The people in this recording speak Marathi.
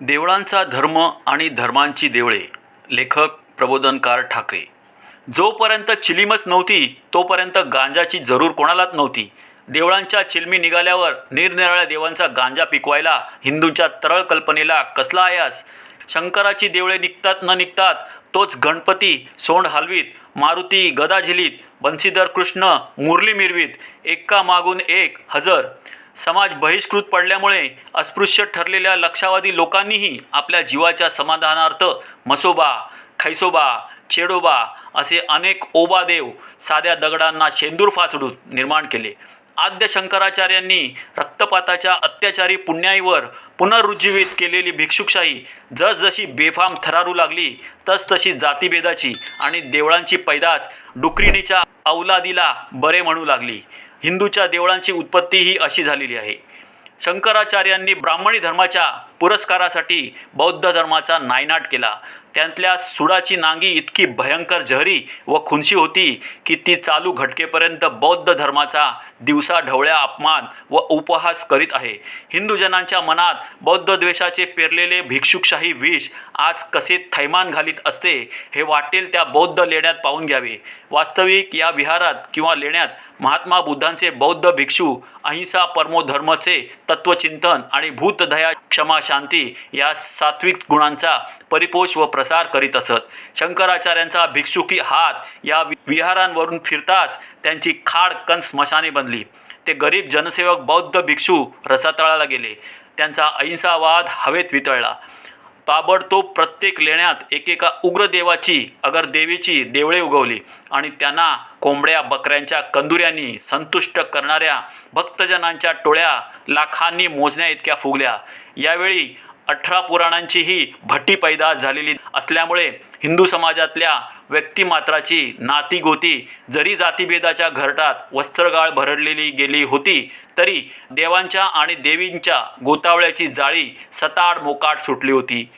देवळांचा धर्म आणि धर्मांची देवळे लेखक प्रबोधनकार ठाकरे. जोपर्यंत चिलीमच नव्हती तोपर्यंत गांजाची जरूर कोणालाच नव्हती. देवळांच्या चिलमी निघाल्यावर निरनिराळ्या देवांचा गांजा पिकवायला हिंदूंच्या तरळ कल्पनेला कसला आयास? शंकराची देवळे निघतात न निघतात तोच गणपती सोंड हलवीत मारुती गदा झिलीत बन्सीधर कृष्ण मुरली मिरवीत एका मागून एक हजर समाज बहिष्कृत पडल्यामुळे अस्पृश्य ठरलेल्या लक्षावधी लोकांनीही आपल्या जीवाच्या समाधानार्थ मसोबा खैसोबा चेडोबा असे अनेक ओबादेव साध्या दगडांना शेंदूर फासडून निर्माण केले. आद्य शंकराचार्यांनी रक्तपाताच्या अत्याचारी पुण्याईवर पुनरुज्जीवित केलेली भिक्षुकशाही जसजशी बेफाम थरारू लागली तसतशी जातीभेदाची आणि देवळांची पैदास डुकरिणीच्या अवलादीला बरे म्हणू लागली. हिंदूच्या देवळांची उत्पत्ती ही अशी झालेली आहे. शंकराचार्यांनी ब्राह्मणी धर्माच्या पुरस्कारासाठी बौद्ध धर्माचा नायनाट केला. त्यातल्या सुडाची नांगी इतकी भयंकर जहरी व खुनशी होती की ती चालू घटकेपर्यंत बौद्ध धर्माचा दिवसा ढवळ्या अपमान व उपहास करीत आहे. हिंदूजनांच्या मनात बौद्ध द्वेषाचे पेरलेले भिक्षुकशाही विष आज कसे थैमान घालीत असते हे वाटेल त्या बौद्ध लेण्यात पाहून घ्यावे. वास्तविक या विहारात किंवा लेण्यात महात्मा बुद्धांचे बौद्ध भिक्षू अहिंसा परमोधर्मचे तत्वचिंतन आणि भूतदया क्षमा शांती या सात्विक गुणांचा परिपोष व प्रसार करीत असत. शंकराचार्यांचा भिक्षुकी हात या वि- विहारांवरून फिरताच त्यांची खाड कण स्मशाने बनली. ते गरीब जनसेवक बौद्ध भिक्षू रसातळाला गेले. त्यांचा अहिंसावाद हवेत वितळला. ताबडतोब प्रत्येक लेण्यात एकेका उग्र देवाची अगर देवीची देवळे उगवली आणि त्यांना कोंबड्या बकऱ्यांच्या कंदुऱ्यांनी संतुष्ट करणाऱ्या भक्तजनांच्या टोळ्या लाखांनी मोजण्या इतक्या फुगल्या. यावेळी अठरा पुराणांचीही भट्टी पैदास झालेली असल्यामुळे हिंदू समाजातल्या व्यक्तिमात्राची नातीगोती जरी जातीभेदाच्या घरटात वस्त्रगाळ भरडलेली गेली होती तरी देवांच्या आणि देवींच्या गोतावळ्याची जाळी सताड मोकाट सुटली होती.